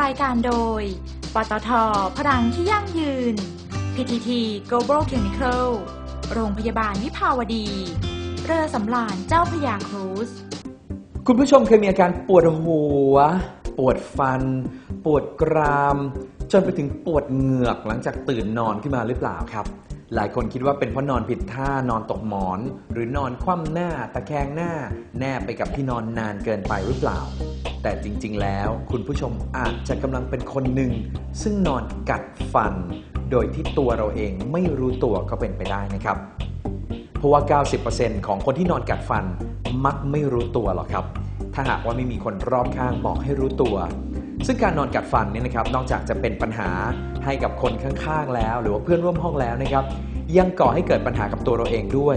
รายการโดย ปตท พลังที่ยั่งยืน PTT Global Chemical โรงพยาบาลวิภาวดี เรือสำราญเจ้าพยาครูซคุณผู้ชมเคยมีอาการปวดหัว ปวดฟัน ปวดกราม จนไปถึงปวดเหงือกหลังจากตื่นนอนขึ้นมาหรือเปล่าครับ หลายคนคิดว่าเป็นเพราะนอนผิดท่านอนตกหมอน หรือนอนคว่ำหน้าตะแคงหน้า แนบไปกับที่นอนนานเกินไปหรือเปล่า แต่จริง ๆ แล้วคุณผู้ชมอาจจะกำลังเป็นคนหนึ่ง ซึ่งนอนกัดฟัน โดยที่ตัวเราเองไม่รู้ตัวก็เป็นไปได้นะครับ เพราะว่า 90%ของคนที่นอนกัดฟันมักไม่รู้ตัวหรอกครับ ถ้าหากว่าไม่มีคนรอบข้างบอกให้รู้ตัว ซึ่งการนอนกัดฟันเนี่ยนะครับ นอกจากจะเป็นปัญหาให้กับคนข้างๆแล้ว หรือว่าเพื่อนร่วมห้องแล้วนะครับ ยังก่อให้เกิดปัญหากับตัวเราเองด้วย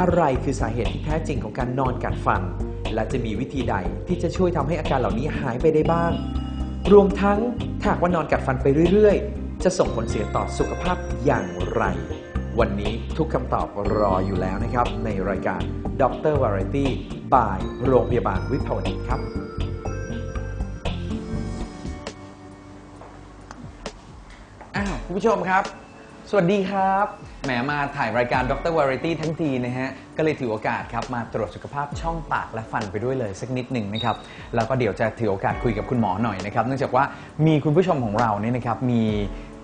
อะไรคือสาเหตุที่แท้จริงของการนอนกัดฟัน และจะมีวิธีใดที่จะช่วยทำให้อาการเหล่านี้หายไปได้บ้าง รวมทั้งถ้าหากว่านอนกัดฟันไปเรื่อย ๆ จะส่งผลเสียต่อสุขภาพอย่างไร วันนี้ทุกคำตอบรออยู่แล้วนะครับ ในรายการ Dr. Variety by โรงพยาบาลวิภาวดีครับ อ้าวคุณผู้ชมครับ สวัสดีครับ แหมมาถ่ายรายการ Dr. Variety ทั้งทีนะฮะ ก็เลยถือโอกาสครับมาตรวจสุขภาพช่องปากและฟันไปด้วยเลยสักนิดหนึ่งนะครับ แล้วก็เดี๋ยวจะถือโอกาสคุยกับคุณหมอหน่อยนะครับ เนื่องจากว่ามีคุณผู้ชมของเราเนี่ยนะครับมี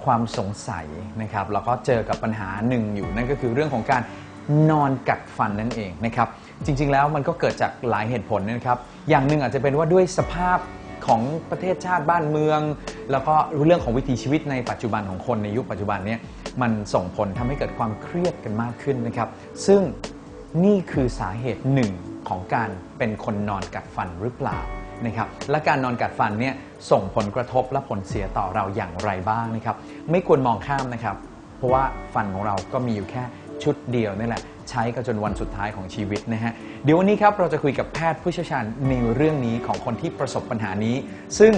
ความสงสัยนะครับแล้วก็เจอกับปัญหาหนึ่งอยู่นั่นก็คือเรื่องของการนอนกัดฟันนั่นเองนะครับจริง ๆ แล้วมันก็เกิดจากหลายเหตุผลนะครับอย่างหนึ่งอาจจะเป็นว่าด้วยสภาพของประเทศชาติบ้านเมือง แล้วก็เรื่องของวิถีชีวิตในปัจจุบันของคนในยุคปัจจุบันเนี้มันส่งผลทำให้เกิดความเครียดกันมากขึ้นนะครับซึ่งนี่คือสาเหตุหนึ่งของการเป็นคนนอนกัดฟันหรือเปล่า นะครับและการนอนกัดฟันเนี่ยส่งผลกระทบและผลเสียต่อเราอย่างไรบ้างนะครับไม่ควรมองข้ามนะครับ เพราะว่าฟันของเราก็มีอยู่แค่ชุดเดียวนี่แหละใช้กันจนวันสุดท้ายของชีวิตนะฮะเดี๋ยววันนี้ครับเราจะคุยกับแพทย์ผู้เชี่ยวชาญในเรื่องนี้ของคนที่ประสบปัญหานี้ ซึ่ง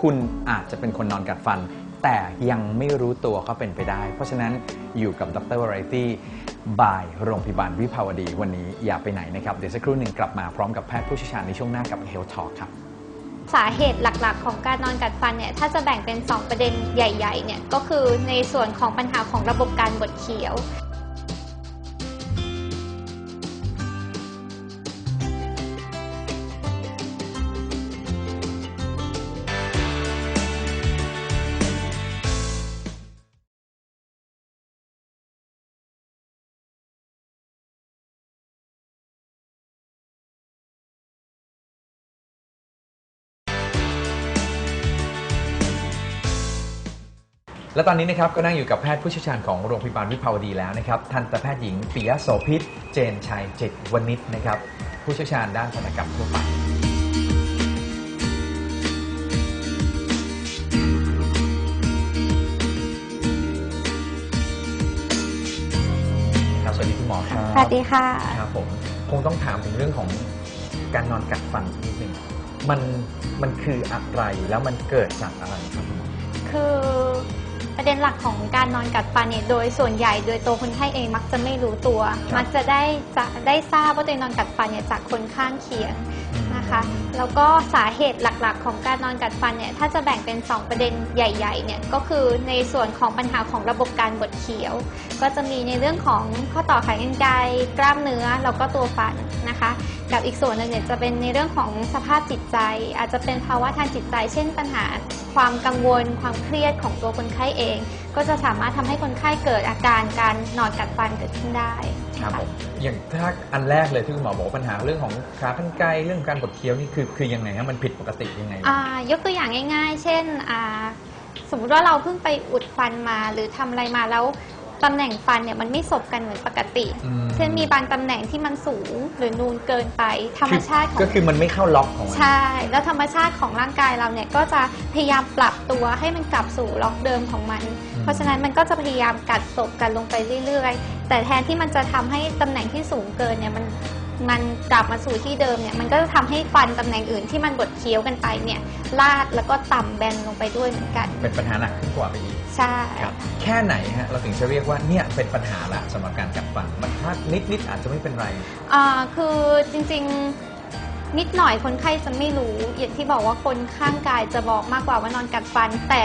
คุณอาจจะเป็นคนนอนกัดฟัน แต่ยังไม่รู้ตัวก็เป็นไปได้ เพราะฉะนั้นอยู่กับดรวาไรตี้บายโรงพยาบาลวิภาวดีวันนี้อย่าไปไหนนะครับ เดี๋ยวสักครู่หนึ่งกลับมาพร้อมกับแพทย์ผู้เชี่ยวชาญในช่วงหน้ากับ Health Talk ครับสาเหตุหลักๆ ของการนอนกัดฟันเนี่ยถ้าจะแบ่งเป็น 2 ประเด็นใหญ่ๆเนี่ยก็คือในส่วนของปัญหาของระบบการบดเคี้ยว และตอนนี้นะครับก็นั่งอยู่กับแพทย์ผู้เชี่ยวชาญของโรงพยาบาลวิภาวดีแล้วนะครับทันตแพทย์หญิงปิยะโสพิษเจนชัยเจตวณิชนะครับผู้เชี่ยวชาญด้านศัลยกรรมทั่วไปครับสวัสดีคุณหมอครับสวัสดีค่ะ ครับผมคงต้องถามถึงเรื่องของการนอนกัดฟันสักนิดหนึ่งมันมันคืออะไรแล้วมันเกิดจากอะไรครับคุณหมอคือ ประเด็นหลักของการนอนกัดฟันเนี่ยโดยส่วนใหญ่โดยตัวคนไข้เองมักจะไม่รู้ตัว มักจะได้จะได้ทราบว่าตัวเองนอนกัดฟันเนี่ยจากคนข้างเคียง นะคะ แล้วก็สาเหตุหลักๆ ของการนอนกัดฟันเนี่ยถ้าจะแบ่งเป็น 2 ประเด็นใหญ่ๆเนี่ยก็คือในส่วนของปัญหาของระบบการบดเคี้ยว ก็จะมีในเรื่องของข้อต่อขากรรไกกล้ามเนื้อแล้วก็ตัวฟันนะคะ กับอีกส่วนหนึ่งเนี่ยจะเป็นในเรื่องของสภาพจิตใจ อาจจะเป็นภาวะทางจิตใจ เช่น ปัญหาความกังวล ความเครียดของตัวคนไข้เอง ก็จะสามารถทำให้คนไข้เกิดอาการการนอนกัดฟันเกิดขึ้นได้ ครับนะะผมอย่างถ้าอันแรกเลยที่คุณหมอบอกว่าปัญหาเรื่องของขากรรไกรเรื่องการบดเคี้ยวนี่คือคือยังไงฮะมันผิดปกติยังไงอ่ายกตัวอย่างง่าย ๆ เช่นอ่าสมมติว่าเราเพิ่งไปอุดฟันมาหรือทำอะไรมาแล้ว ตำแหน่งฟันเนี่ยมันไม่สบกันเหมือนปกติ อืม เช่นมีบางตำแหน่งที่มันสูงหรือนูนเกินไป ธรรมชาติของก็คือมันไม่เข้าล็อกของมัน ใช่ แล้วธรรมชาติของร่างกายเราเนี่ยก็จะพยายามปรับตัวให้มันกลับสู่ล็อกเดิมของมันเพราะฉะนั้นมันก็จะพยายามกัดศพกันลงไปเรื่อยๆ แต่แทนที่มันจะทำให้ตำแหน่งที่สูงเกินเนี่ยมัน มันกลับมาสู่ที่เดิมเนี่ย มันก็จะทำให้ฟันตำแหน่งอื่นที่มันบดเคี้ยวกันไปเนี่ย ลาดแล้วก็ต่ำแบนลงไปด้วยเหมือนกัน เป็นปัญหาหนักขึ้นกว่าไปอีกใช่ครับแค่ไหนฮะเราถึงจะเรียกว่าเนี่ยเป็นปัญหาละสำหรับการกัดฟันมันถ้านิดนิดๆอาจจะไม่เป็นไร อ่าคือจริงๆนิดหน่อยคนไข้จะไม่รู้ อย่างที่บอกว่าคนข้างกายจะบอกมากกว่าว่านอนกัดฟัน แต่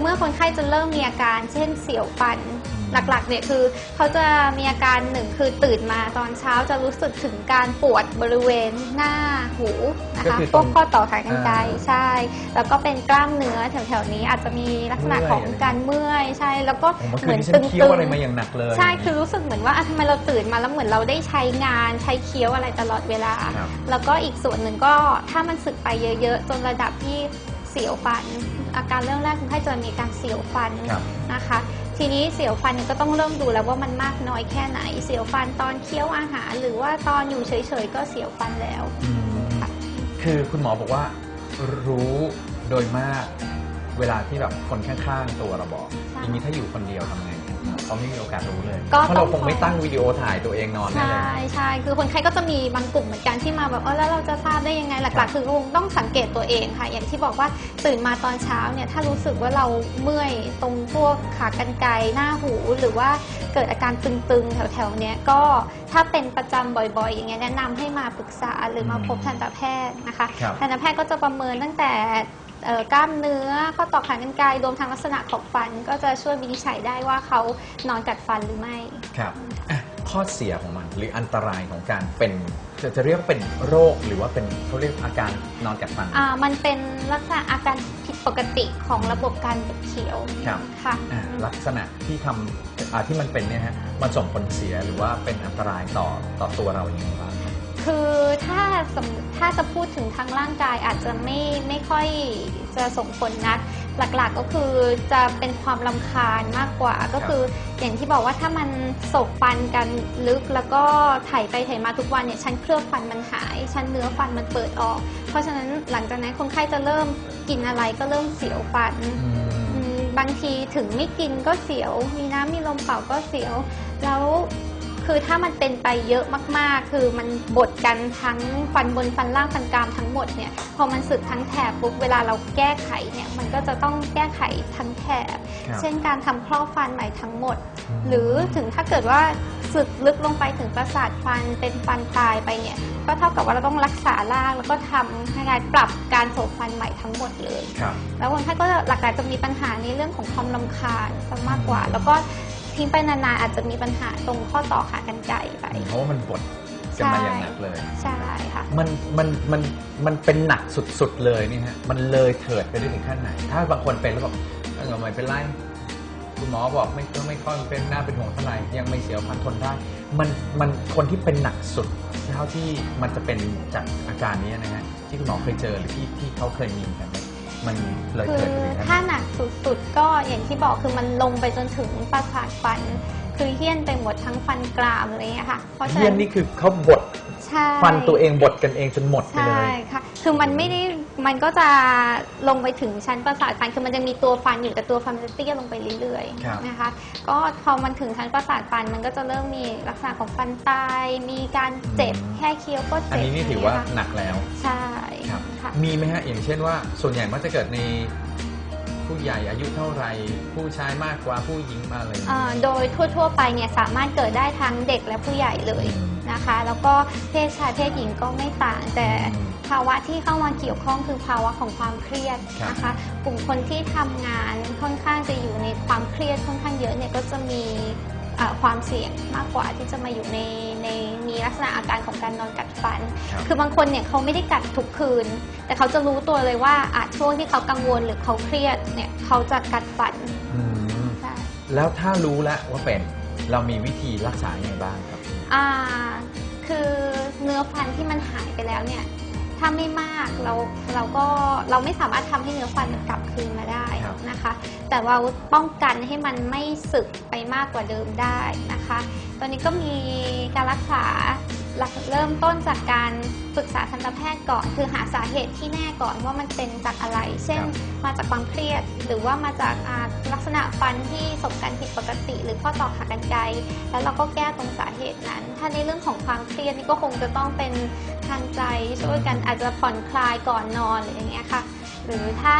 เมื่อคนไข้จะเริ่มมีอาการ เช่นเสียวฟัน หลักๆเนี่ยคือเขาจะมีอาการหนึ่งคือตื่นมาตอนเช้าจะรู้สึกถึงการปวดบริเวณหน้าหูนะก็คะคือพตรวงกข้อต่อขากรรไกรอ่าใช่ แล้วก็เป็นกล้ามเนื้อแถวๆนี้อาจจะมีลักษณะของเมื่อยอะไรการเมื่อยใช่ แล้วก็โอ้เมื่อคืเหมืนอนที่ฉัตึนงเคี้ยวๆอะไรมาอย่างหนักเลยใช่คือรู้สึกเหมือนว่าอะทำไมเราตื่นมาแล้วเหมือนเราได้ใช้งานใช้เคี้ยวอะไรตลอดเวลา ครับ แล้วก็อีกส่วนหนึ่งก็ถ้ามันสึกไปเยอะ ๆ จนระดับที่เสียวฟัน อาการเริ่มแรกคนไข้จะมีการเสียวฟันครับ นะคะ ทีนี้เสียวฟันเนี่ยก็ต้องเริ่มดูแล้วว่ามันมากน้อยแค่ไหน เสียวฟันตอนเคี้ยวอาหาร หรือว่าตอนอยู่เฉยๆก็เสียวฟันแล้วอืมค่ะคือคุณหมอบอกว่ารู้โดยมากเวลาที่แบบคนข้างๆตัวเราบอกใช่อย่างนี้ถ้าอยู่คนเดียวทำไง เขาไม่มีโอกาสรู้เลยก็เพราะเราต้องคงไม่ตั้งวิดีโอถ่ายตัวเองนอนแน่ใช่เลยใช่คือคนไข้ก็จะมีบางกลุ่มเหมือนกันที่มาแบบเออแล้วเราจะทราบได้ยังไงหครัลักบๆคือคงต้องสังเกตตัวเองค่ะ อย่างที่บอกว่าตื่นมาตอนเช้าเนี่ยถ้ารู้สึกว่าเราเมื่อยตรงพวกขากรรไกรหน้าหูหรือว่าเกิดอาการตึงๆ แถวๆเนี้ยก็ถ้าเป็นประจำบ่อยๆ อย่างเงี้ยแนะนำให้มาปรึกษาหรือมาพบทันตแพทย์นะคะครับ ทันตแพทย์ก็จะประเมินตั้งแต่เอ่อ กล้ามเนื้อข้อต่อขากรรไกรรวมทั้งลักษณะของฟัน ก็จะช่วยวินิจฉัยได้ว่าเขานอนกัดฟันหรือไม่ ครับอะข้อเสียของมันหรืออันตรายของการเป็นจะจะเรียกเป็นโรคหรือว่าเป็นเขาเรียกอาการนอนกัดฟัน อ่ามันเป็นลักษณะอาการผิดปกติของระบบการบดเคี้ยวครับ ค่ะ อะลักษณะที่ทำอ่าที่มันเป็นเนี่ยฮะมันส่งผลเสียหรือว่าเป็นอันตรายต่อต่อตัวเราอย่างไรบ้าง ครับคือถ้าสมมติถ้าจะพูดถึงทางร่างกายอาจจะไม่ไม่ค่อยจะส่งผลนัก หลักๆก็คือจะเป็นความลำคาญมากกว่าก็คืออย่างที่บอกว่าถ้ามันสบฟันกันลึกแล้วก็ไถไปไถมาทุกวันเนี่ยชั้นเคลือบฟันมันหาย ชั้นเนื้อฟันมันเปิดออก เพราะฉะนั้นหลังจากนั้นคนไข้จะเริ่มกินอะไรก็เริ่มเสียวฟันอืมบางทีถึงไม่กินก็เสียว มีน้ำมีลมเป่าก็เสียว แล้ว คือถ้ามันเป็นไปเยอะมากๆ คือมันบดกันทั้งฟันบนฟันล่างฟันกรามทั้งหมดเนี่ยพอมันสึกทั้งแถบปุ๊บเวลาเราแก้ไขเนี่ยมันก็จะต้องแก้ไขทั้งแถบ ครับเช่นการทำครอบฟันใหม่ทั้งหมด อืม หรือถึงถ้าเกิดว่าสึกลึกลงไปถึงประสาทฟันเป็นฟันตายไปเนี่ยก็เท่ากับว่าเราต้องรักษารากแล้วก็ทำให้การปรับการโสบฟันใหม่ทั้งหมดเลย ครับ แล้วคนไข้ก็หลักๆจะมีปัญหาในเรื่องของความลำคาญซะมากกว่า แล้วก็ ทิ้งไปนานๆ อาจจะมีปัญหาตรงข้อต่อขากรรไกรไป เพราะว่ามันบดกันมาอย่างหนักเลย ใช่ค่ะ มันมันมันมันเป็นหนักสุดๆเลยนี่ฮะ มันเลยเถิดไปได้ถึงขั้นไหน ถ้าบางคนเป็นแล้วบอกเออไม่เป็นไรคุณหมอบอกไม่ก็ไม่ค่อยเป็นหน้าเป็นห่วงเท่าไหร่ยังไม่เสียวฟันทนได้ มันมันคนที่เป็นหนักสุดเท่าที่มันจะเป็นจากอาการนี้นะฮะที่คุณหมอเคยเจอหรือที่ที่เขาเคยมีกันเนี่ย มันเลยคืเถิดอไปถึงขั้นถ้าไหนหนักสุดๆ ก็อย่างที่บอกคือมันลงไปจนถึงประสาทฟัน คือเฮี้ยนไปหมดทั้งฟันกรามอะไรอย่างเงี้ยค่ะเพราะฉะเยี่ยนั้นนนี่คือเขาบดใช่ฟันตัวเองบดกันเองจนหมดไปเลใช่ย ค่ะ คือมันไม่ได้มันก็จะลงไปถึงชั้นประสาทฟันคือมันจะมีตัวฟันอยู่แต่ตัวฟันมันจะเตี้ยลงไปเรื่อยครับ ๆนะคะ ก็พอมันถึงชั้นประสาทฟันมันก็จะเริ่มมีลักษณะของฟันตาย มีการเจ็บแค่เคี้ยวก็อันเจ็บนี้นี่ถือว่าย่งเงี้ยค่ะหนักแล้วใช่ ครับค่ะ มีไหมฮะอย่างเช่นว่า ส่วนใหญ่มักจะเกิดในผู้ใหญ่อายุเท่าไหร่ผู้ชายมากกว่าผู้หญิงมาอะไรอย่างเอ่เงี้อยโดยทั่ว ๆ ไปเนี่ยสามารถเกิดได้ทั้งเด็กและผู้ใหญ่เลยนะคะ แล้วก็เพศชายเพศหญิงก็ไม่ต่าง แต่อืมภาวะที่เข้ามาเกี่ยวข้องคือภาวะของความเครียดครับนะคะกลุ่มคนที่ทำงานค่อนข้างจะอยู่ในความเครียดค่อนข้างเยอะเนี่ยก็จะมีเอ่อความเสี่ยงมากกว่าที่จะมาอยู่ในในมี ลักษณะอาการของการนอนกัดฟันครับคือบางคนเนี่ยเขาไม่ได้กัดทุกคืน แต่เขาจะรู้ตัวเลยว่าอาจช่วงที่เขากังวลหรือเขาเครียดเนี่ยเขาจะกัดฟันอืมใช่แล้วถ้ารู้แล้วว่าเป็นเรามีวิธีรักษาอย่างไรบ้างครับ อ่าคือเนื้อฟันที่มันหายไปแล้วเนี่ยถ้าไม่มากเราเราก็เราไม่สามารถทำให้เนื้อฟันมันกลับคืนมาได้ครับ นะคะ แต่ว่าป้องกันให้มันไม่สึกไปมากกว่าเดิมได้นะคะ ตอนนี้ก็มีการรักษาหลักเริ่มต้นจากการปรึกษาทันตแพทย์ก่อน คือหาสาเหตุที่แน่ก่อนว่ามันเป็นจากอะไร เช่น มาจากความเครียด หรือว่ามาจากอ่าลักษณะฟันที่สบกันผิดปกติ หรือข้อต่อขากรรไกรแล้วเราก็แก้ตรงสาเหตุนั้น ถ้าในเรื่องของความเครียดนี่ก็คงจะต้องเป็นทางใจช่วยกันอาจจะผ่อนคลายก่อนนอนหรืออย่างเงี้ยค่ะ หรือถ้า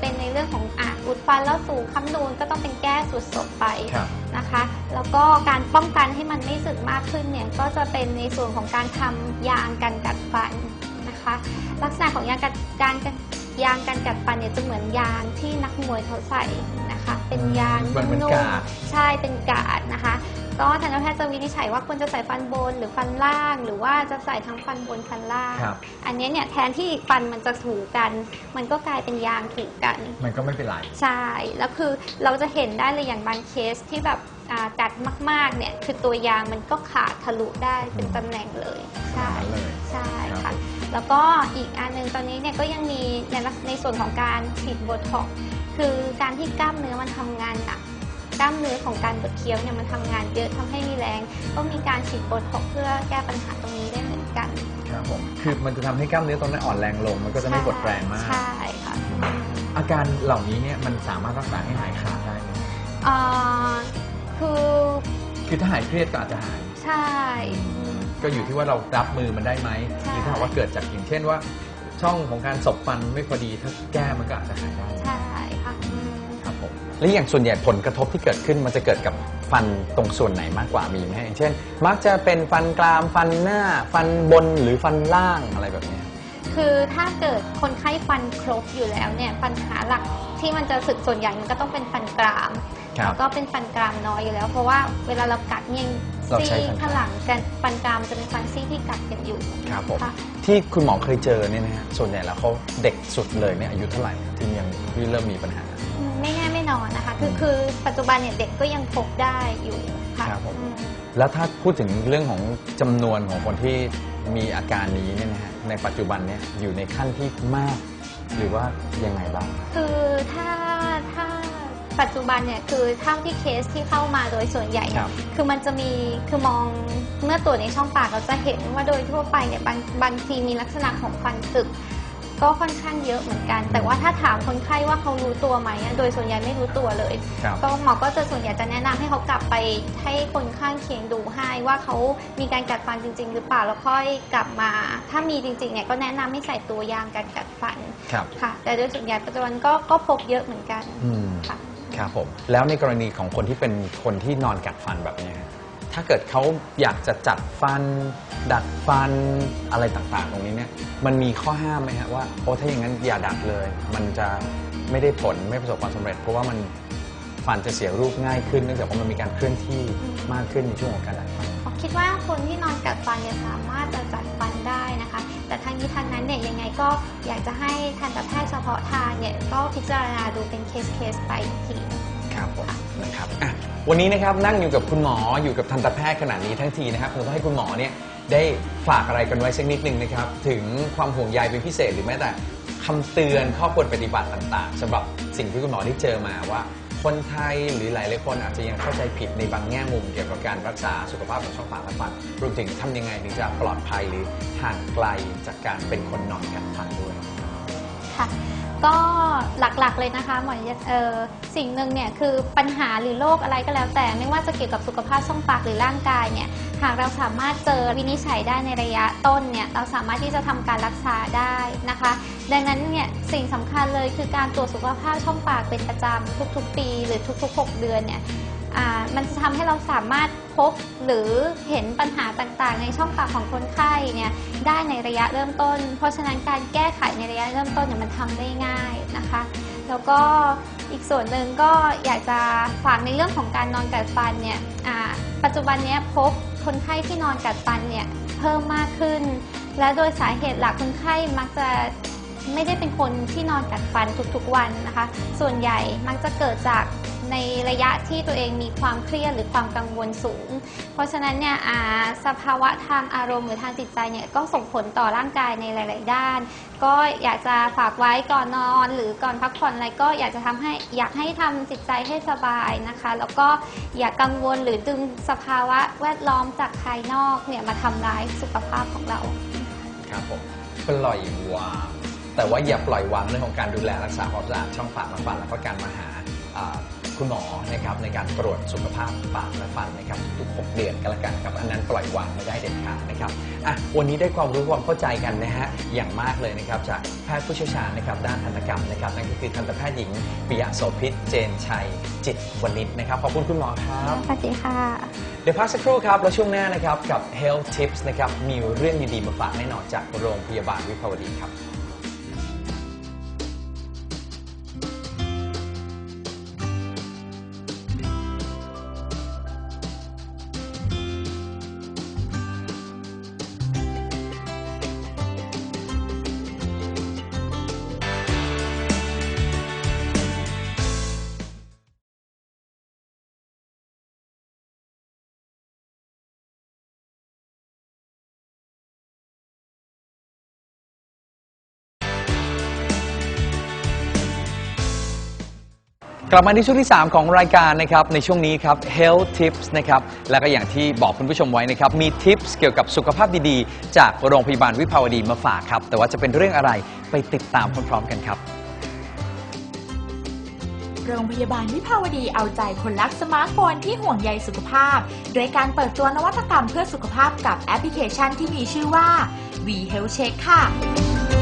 เป็นในเรื่องของอะอุดฟันแล้วสูงคำนูนก็ต้องเป็นแก้สุดศพไปครับ นะคะ แล้วก็การป้องกันให้มันไม่สึกมากขึ้นเนี่ยก็จะเป็นในส่วนของการทำยางกันกัดฟันนะนะคะ ลักษณะของยางกัดการกัดยางการกัดฟันเนี่ยจะเหมือนยางที่นักมวยเขาใส่นะคะ เป็นยางมันเหมือนนุ่มกาดใช่เป็นกาดนะคะ ก็ทันตแพทย์จะวินิจฉัยว่าควรจะใส่ฟันบนหรือฟันล่าง หรือว่าจะใส่ทั้งฟันบนฟันล่าง ครับ อันเนี้ยเนี่ยแทนที่ฟันมันจะถูกัน มันก็กลายเป็นยางถูกัน มันก็ไม่เป็นไร ใช่ แล้วคือเราจะเห็นได้เลยอย่างบางเคสที่แบบอ่ากัดมากๆ เนี่ย คือตัวยางมันก็ขาดทะลุได้เป็นตำแหน่งเลย ใช่ขนาดนั้นเลยใช่ครัค่ะ บ แล้วก็อีกอันหนึงตอนนี้เนี่ยก็ยังมีในลักในส่วนของการฉีดโบท็อกซ์คือการที่กล้ามเนื้อมันทำงานหนั กกล้ามเนื้อของการบดเคี้ยวเนี่ยมันทำงานเยอะทำให้มีแรง ก็มีการฉีดโบท็อกซ์เพื่อแก้ปัญหาตรงนี้ได้เหมือนกันครับผมคือมันจะทำให้กล้ามเนื้อตรงนั้นอ่อนแรงลง มันก็จะไม่กดแรงมาก ใช่ค่ะอาการเหล่านี้เนี่ยมันสามารถรักษาให้หายขาดได้ไหมเอ่อคือคือถ้าหายเครียดก็อาจจะหาย ใช่อืมก็อยู่ที่ว่าเรารับมือมันได้ไหมใช่ หรือถ้าหากว่าเกิดจากอย่างเช่นว่า ช่องของการสบฟันไม่พอดีถ้าแก้มันก็อาจจะหายได้ ใช่ และอย่างส่วนใหญ่ผลกระทบที่เกิดขึ้นมันจะเกิดกับฟันตรงส่วนไหนมากกว่ามีไหมอย่างเช่น มักจะเป็นฟันกรามฟันหน้า ฟันบนหรือฟันล่างอะไรแบบเนี้ย คือถ้าเกิดคนไข้ฟันครบอยู่แล้วเนี่ยปัญหาหลักที่มันจะสึกส่วนใหญ่มันก็ต้องเป็นฟันกรามครับแล้วก็เป็นฟันกรามน้อยอยู่แล้ว เพราะว่าเวลาเรากัดเนี่ยเราใช้ซี่ฟันกราม ข้างหลังกันฟันกรามจะเป็นฟันซี่ที่กัดกันอยู่ ครับผมค่ะ ที่คุณหมอเคยเจอเนี่ยนะฮะส่วนใหญ่แล้วเขาเด็กสุดเลยเนี่ยอายุเท่าไหร่ที่ยังที่เริ่มมีปัญหาอืม ไม่แน่ไม่นอนนะคะ คือคือปัจจุบันเนี่ยเด็กก็ยังพบได้อยู่ค่ะครับผม อืม แล้วถ้าพูดถึงเรื่องของจำนวนของคนที่มีอาการนี้เนี่ยนะฮะในปัจจุบันเนี่ยอยู่ในขั้นที่มาก หรือว่ายังไงบ้าง คือถ้าถ้าปัจจุบันเนี่ยคือเท่าที่เคสที่เข้ามาโดยส่วนใหญ่เนี่ครัยบคือมันจะมีคือมองเมื่อตรวจในช่องปากเราจะเห็นว่าโดยทั่วไปเนี่ยบางบางทีมีลักษณะของฟันสึก ก็ค่อนข้างเยอะเหมือนกัน แต่ว่าถ้าถามคนไข้ว่าเขารู้ตัวไหมอะโดยส่วนใหญ่ไม่รู้ตัวเลย ครับ ก็หมอก็จะส่วนใหญ่จะแนะนำให้เขากลับไปให้คนข้างเคียงดูให้ว่าเขามีการกัดฟันจริง ๆ หรือเปล่าแล้วค่อยกลับมา ถ้ามีจริงๆเนี่ยก็แนะนำให้ใส่ตัวยางการกัดฟันครับ ค่ะ แต่โดยส่วนใหญ่ปัจจุบันก็ก็พบเยอะเหมือนกันอืม ค่ะ ครับผม แล้วในกรณีของคนที่เป็นคนที่นอนกัดฟันแบบเนี้ยฮะ ถ้าเกิดเขาอยากจะจัดฟัน ดัดฟันอะไรต่างๆ ตรงนี้เนี่ยมันมีข้อห้ามไหมฮะว่าโอ้ถ้าอย่างนั้นอย่าดัดเลย มันจะไม่ได้ผลไม่ประสบความสำเร็จ เพราะว่ามันฟันจะเสียรูปง่ายขึ้นเนื่องจากว่ามันมีการเคลื่อนที่มากขึ้นในช่วงของการดัดฟันคิดว่าคนที่นอนกัดฟันเนี่ยสามารถจะจัดฟันได้นะคะ แต่ทางนี้ทางนั้นเนี่ยยังไงก็อยากจะให้ทันตแพทย์เฉพาะทางเนี่ยก็พิจารณาดูเป็นเคสเคสไปอีกทีครับผมนะครับอะ วันนี้นะครับนั่งอยู่กับคุณหมออยู่กับทันตแพทย์ขนาดนี้ทั้งทีนะครับคงต้องให้คุณหมอเนี่ยได้ฝากอะไรกันไว้สักนิดนึงนะครับ ถึงความห่วงใยเป็นพิเศษหรือแม้แต่คำเตือนข้อควรปฏิบัติต่าง ๆสำหรับสิ่งที่คุณหมอได้เจอมาว่า คนไทยหรือหลายหลายคนอาจจะยังเข้าใจผิดในบางแง่มุมเกี่ยวกับการรักษาสุขภาพของช่องปากและฟันรวมถึงทำยังไงถึงจะปลอดภัยหรือห่างไกลจากการเป็นคนนอนกัดฟันด้วย ค่ะ ก็หลักๆเลยนะคะหมอเออสิ่งหนึ่งเนี่ยคือปัญหาหรือโรคอะไรก็แล้วแต่ ไม่ว่าจะเกี่ยวกับสุขภาพช่องปากหรือร่างกายเนี่ยหากเราสามารถเจอวินิจฉัยได้ในระยะต้นเนี่ยเราสามารถที่จะทำการรักษาได้นะคะ ดังนั้นเนี่ยสิ่งสำคัญเลยคือการตรวจสุขภาพช่องปากเป็นประจำทุกๆ ปี หรือทุกๆ 6 เดือนเนี่ย มันจะทำให้เราสามารถพบหรือเห็นปัญหาต่างๆ ในช่องปากของคนไข้เนี่ยได้ในระยะเริ่มต้น เพราะฉะนั้นการแก้ไขในระยะเริ่มต้นเนี่ยมันทำได้ง่ายนะคะ แล้วก็อีกส่วนหนึ่งก็อยากจะฝากในเรื่องของการนอนกัดฟันเนี่ยปัจจุบันนี้พบคนไข้ที่นอนกัดฟันเนี่ยเพิ่มมากขึ้น และโดยสาเหตุหลักคนไข้มักจะ ไม่ได้เป็นคนที่นอนกัดฟันทุกๆวันนะคะ ส่วนใหญ่มักจะเกิดจากในระยะที่ตัวเองมีความเครียดหรือความกังวลสูง เพราะฉะนั้นเนี่ยอ่าสภาวะทางอารมณ์หรือทางจิตใจเนี่ยก็ส่งผลต่อร่างกายในหลาย ๆ ด้าน ก็อยากจะฝากไว้ก่อนนอน หรือก่อนพักผ่อนอะไรก็อยากจะทำให้อยากให้ทำจิตใจให้สบายนะคะ แล้วก็อย่ากังวลหรือดึงสภาวะแวดล้อมจากภายนอกเนี่ยมาทำร้ายสุขภาพของเรา ครับผมปล่อยวาง แต่ว่าอย่าปล่อยวางเรื่องของการดูแลรักษาความสะอาดช่องปากและฟัน แล้วก็การมาหาอ่าคุณหมอนะครับในการตรวจสุขภาพปากและฟันนะครับทุกๆ6เดือนกันละกันครับอันนั้นปล่อยวางไม่ได้เด็ดขาดนะครับอะวันนี้ได้ความรู้ความเข้าใจกันนะฮะอย่างมากเลยนะครับจากแพทย์ผู้เชี่ยวชาญนะครับด้านทันตกรรมนะครับนั่นก็คือทันตแพทย์หญิงปิยะโสภิตเจนชัยจิตวณิชนะครับขอบคุณคุณหมอครับสวัสดีค่ะเดี๋ยวพักสักครู่ครับแล้วช่วงหน้านะครับกับ Health Tips นะครับมีเรื่องดีๆมาฝากแน่นอนจากโรงพยาบาลวิภาวดีครับ กลับมาที่ช่วงที่ 3 ของรายการนะครับในช่วงนี้ครับ Health Tips นะครับแล้วก็อย่างที่บอกคุณผู้ชมไว้นะครับมี Tips เกี่ยวกับสุขภาพดีๆ จากโรงพยาบาลวิภาวดีมาฝากครับ แต่ว่าจะเป็นเรื่องอะไรไปติดตามพร้อมๆ กันครับ โรงพยาบาลวิภาวดีเอาใจคนรักสมาร์ทโฟนที่ห่วงใยสุขภาพ โดยการเปิดตัวนวัตกรรมเพื่อสุขภาพกับแอปพลิเคชันที่มีชื่อว่า V Health Check ค่ะ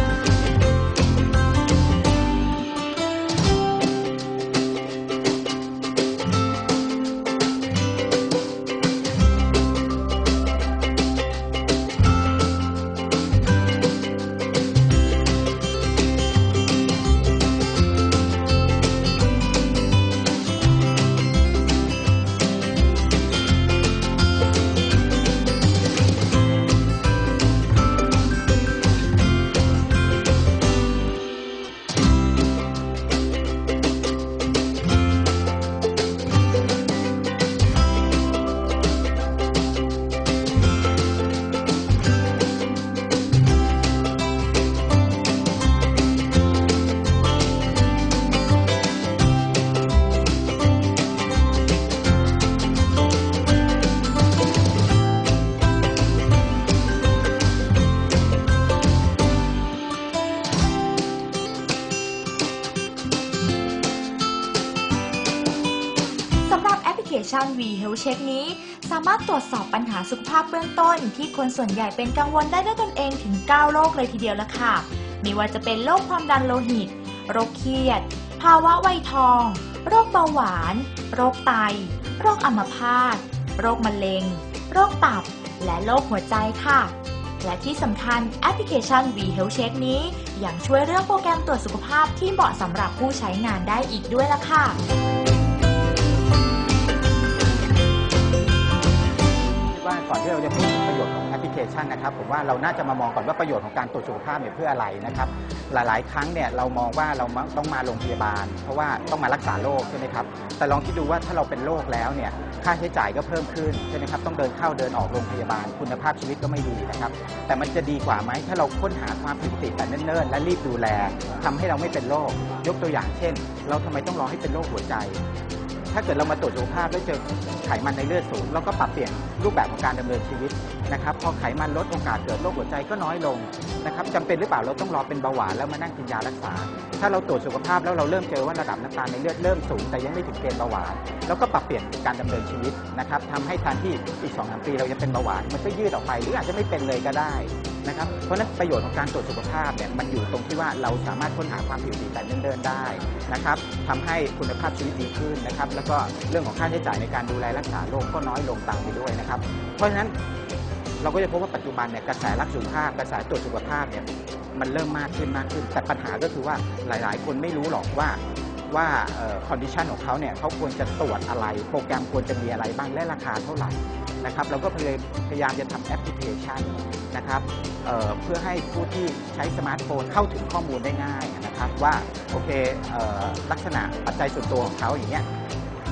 ช็คนี้ สามารถตรวจสอบปัญหาสุขภาพเบื้องต้น ที่คนส่วนใหญ่เป็นกังวลได้ด้วยตนเองถึง 9 โรคเลยทีเดียวละค่ะ ไม่ว่าจะเป็นโรคความดันโลหิต โรคเครียด ภาวะวัยทอง โรคเบาหวาน โรคไต โรคอัมพาต โรคมะเร็ง โรคตับ และโรคหัวใจค่ะและที่สำคัญแอปพลิเคชัน V Health Check นี้ยังช่วยเรื่องโปรแกรมตรวจสุขภาพที่เหมาะสำหรับผู้ใช้งานได้อีกด้วยล่ะค่ะ ก่อนที่เราจะพูดถึงประโยชน์ของแอปพลิเคชันนะครับผมว่าเราน่าจะมามองก่อนว่าประโยชน์ของการตรวจสุขภาพเนี่ยเพื่ออะไรนะครับหลายๆ ครั้งเนี่ยเรามองว่าเราต้องมาโรงพยาบาล เพราะว่าต้องมารักษาโรคใช่ไหมครับแต่ลองคิดดูว่าถ้าเราเป็นโรคแล้วเนี่ยค่าใช้จ่ายก็เพิ่มขึ้นใช่ไหมครับต้องเดินเข้าเดินออกโรงพยาบาล คุณภาพชีวิตก็ไม่ดีนะครับแต่มันจะดีกว่าไหมถ้าเราค้นหาความผิดปกติแต่เนิ่นๆและรีบดูแลทำให้เราไม่เป็นโรคยกตัวอย่างเช่น เราทำไมต้องรอให้เป็นโรคหัวใจ ถ้าเกิดเรามาตรวจสุขภาพแล้วเจอไขมันในเลือดสูงเราก็ปรับเปลี่ยนรูปแบบของการดำเนินชีวิตนะครับพอไขมันลดโอกาสเกิดโรคหัวใจก็น้อยลงนะครับจำเป็นหรือเปล่าเราต้องรอเป็นเบาหวานแล้วมานั่งกินยารักษา ถ้าเราตรวจสุขภาพแล้วเราเริ่มเจอว่าระดับน้ำตาลในเลือดเริ่มสูงแต่ยังไม่ถึงเกณฑ์เบาหวาน แล้วก็ปรับเปลี่ยนการดำเนินชีวิตนะครับทำให้แทนที่อีก2อสปีเรายังเป็นเบาหวานมันก็ยืดออกไป หรืออาจจะไม่เป็นเลยก็ได้นะครับเพราะฉะนั้นประโยชน์ของการตรวจสุขภาพเนี่ยมันอยู่ตรงที่ว่าเราสามารถค้นหาความผิดปกติแต่เดินๆได้นะครับทำให้คุณภาพชีวิตดีขึ้นนะครับแล้วก็เรื่องของค่าใช้จ่ายในการดูแลรักษาโรคก็น้อยลงตามไปด้วยนะครับ เพราะฉะนั้นเราก็จะพบว่าปัจจุบันเนี่ยกระแสรักสุขภาพกระแสตรวจสุขภาพเนี่ย มันเริ่มมากขึ้นมากขึ้น แต่ปัญหาก็คือว่าหลาย ๆ คนไม่รู้หรอกว่าว่าคอนดิชันของเขาเนี่ยเขาควรจะตรวจอะไร โปรแกรมควรจะมีอะไรบ้างและราคาเท่าไหร่นะครับเราก็เลยพยายามจะทำแอปพลิเคชันนะครับเเพื่อให้ผู้ที่ใช้สมาร์ทโฟนเข้าถึงข้อมูลได้ง่ายนะครับว่าโอเคเอลักษณะปัจจัยส่วนตัวของเขาอย่างเงี้ย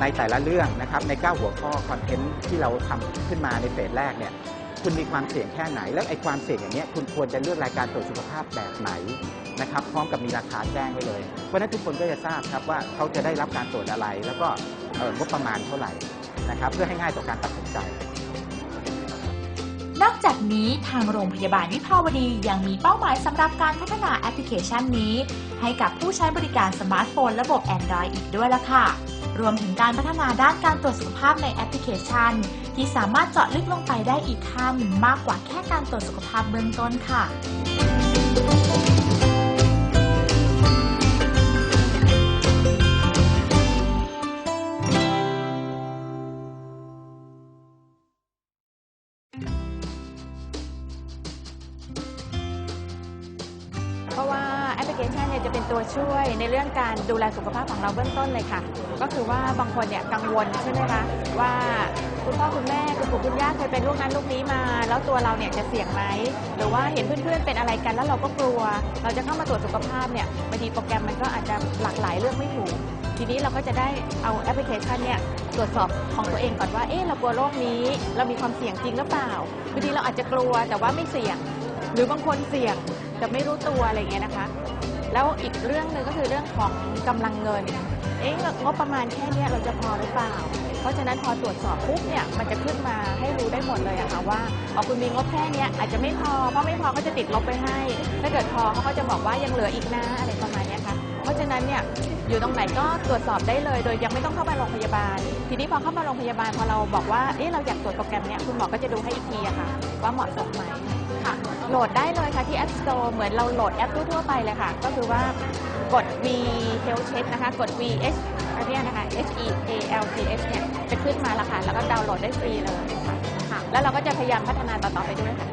ในแต่ละเรื่องนะครับใน 9 หัวข้อคอนเทนต์ที่เราทำขึ้นมาในเฟสแรกเนี่ย คุณมีความเสี่ยงแค่ไหน แล้วไอ้ความเสี่ยงอย่างเงี้ยคุณควรจะเลือกรายการตรวจสุขภาพแบบไหนนะครับ พร้อมกับมีราคาแจ้งไว้เลย เพราะนั้นทุกคนก็จะทราบครับว่าเขาจะได้รับการตรวจอะไร แล้วก็เอ่องบประมาณเท่าไหร่นะครับ เพื่อให้ง่ายต่อการตัดสินใจนอกจากนี้ทางโรงพยาบาลวิภาวดียังมีเป้าหมายสำหรับการพัฒนาแอปพลิเคชันนี้ ให้กับผู้ใช้บริการสมาร์ทโฟนระบบ Android อีกด้วยละค่ะ รวมถึงการพัฒนาด้านการตรวจสุขภาพในแอปพลิเคชัน ที่สามารถเจาะลึกลงไปได้อีกขั้นมากกว่าแค่การตรวจสุขภาพเบื้องต้นค่ะ รื่องการดูแลสุขภาพของเราเบื้องต้นเลยค่ะ ก็คือว่าบางคนเนี่ยกังวลใช่ไหมคะว่าคุณพ่อคุณแม่คุณปู่คุณย่าเคยเป็นลูกนั้นลูกนี้มา แล้วตัวเราเนี่ยจะเสี่ยงไหมหรือว่าเห็นเพื่อนๆเป็นอะไรกันแล้วเราก็กลัว เราจะเข้ามาตรวจสุขภาพเนี่ยบางทีโปรแกรมมันก็อาจจะหลากหลายเรื่องไม่ถูกทีนี้เราก็จะได้เอาแอปพลิเคชันเนี่ยตรวจสอบของตัวเองก่อนว่าเอ๊ะเรากลัวโรคนี้ เรามีความเสี่ยงจริงหรือเปล่าบางทีเราอาจจะกลัวแต่ว่าไม่เสี่ยง หรือบางคนเสี่ยงแต่ไม่รู้ตัวอะไรอย่างเงี้ยนะคะ แล้วอีกเรื่องหนึ่งก็คือเรื่องของกำลังเงิน เอ๊ะงบประมาณแค่เนี้ยเราจะพอหรือเปล่า เพราะฉะนั้นพอตรวจสอบปุ๊บเนี่ยมันจะขึ้นมาให้รู้ได้หมดเลยอะค่ะว่าอ๋อคุณมีงบแค่เนี้ยอาจจะไม่พอเพราะไม่พอก็จะติดลบไปให้ ถ้าเกิดพอเขาก็จะบอกว่ายังเหลืออีกนะอะไรประมาณเนี้ยค่ะ เพราะฉะนั้นเนี่ยอยู่ตรงไหนก็ตรวจสอบได้เลย โดยยังไม่ต้องเข้ามาโรงพยาบาล ทีนี้พอเข้ามาโรงพยาบาลพอเราบอกว่าเอ๊ะเราอยากตรวจโปรแกรมเนี้ยคุณหมอก็จะดูให้อีกทีอะค่ะ ว่าเหมาะสมไหม โหลดได้เลยค่ะที่ App Store เหมือนเราโหลดแอปทั่วๆไปเลยค่ะ ก็คือว่ากด V Health Check นะคะ กด V H อันเนี้ยนะคะ H E A L T H เนี่ยจะขึ้นมาแล้วค่ะ แล้วก็ดาวน์โหลดได้ฟรีเลยค่ะ แล้วเราก็จะพยายามพัฒนาต่อๆไปด้วยค่ะ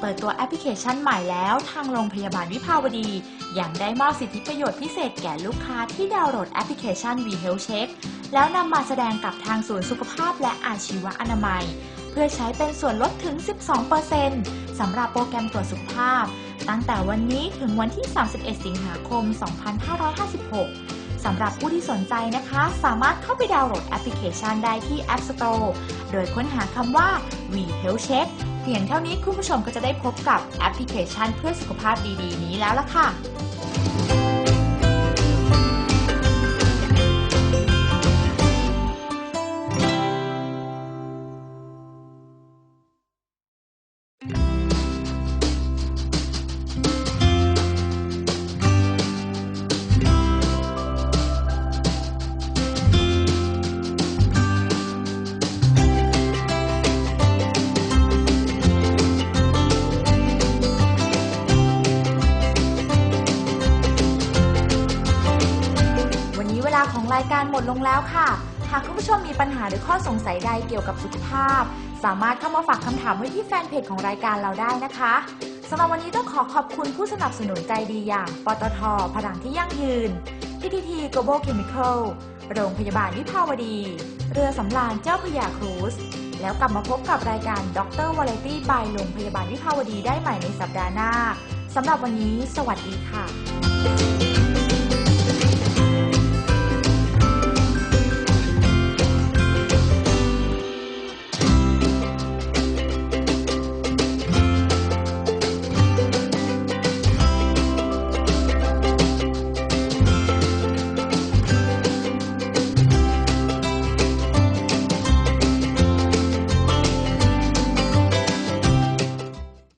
เปิดตัวแอปพลิเคชันใหม่แล้ว ทางโรงพยาบาลวิภาวดี ยังได้มอบสิทธิประโยชน์พิเศษแก่ลูกค้าที่ดาวน์โหลดแอปพลิเคชัน V Health Check แล้วนำมาแสดงกับทางศูนย์สุขภาพและอาชีวอนามัย เพื่อใช้เป็นส่วนลดถึง 12%สำหรับโปรแกรมตรวจสุขภาพ ตั้งแต่วันนี้ถึงวันที่ 31 สิงหาคม 2556 สำหรับผู้ที่สนใจนะคะ สามารถเข้าไปดาวน์โหลดแอปพลิเคชันได้ที่ App Store โดยค้นหาคำว่า V Health Check เพียงเท่านี้คุณผู้ชมก็จะได้พบกับแอปพลิเคชันเพื่อสุขภาพดีๆ นี้แล้วล่ะค่ะ สามารถเข้ามาฝากคำถามไว้ที่แฟนเพจของรายการเราได้นะคะสำหรับวันนี้ต้องขอขอบคุณผู้สนับสนุนใจดีอย่าง ปตท พลังที่ยั่งยืน PTT Global Chemical โรงพยาบาลวิภาวดี เรือสำราญเจ้าพระยาครูซ แล้วกลับมาพบกับรายการด็อกเตอร์วาไรตี้บายโรงพยาบาลวิภาวดีได้ใหม่ในสัปดาห์หน้า สำหรับวันนี้ สวัสดีค่ะ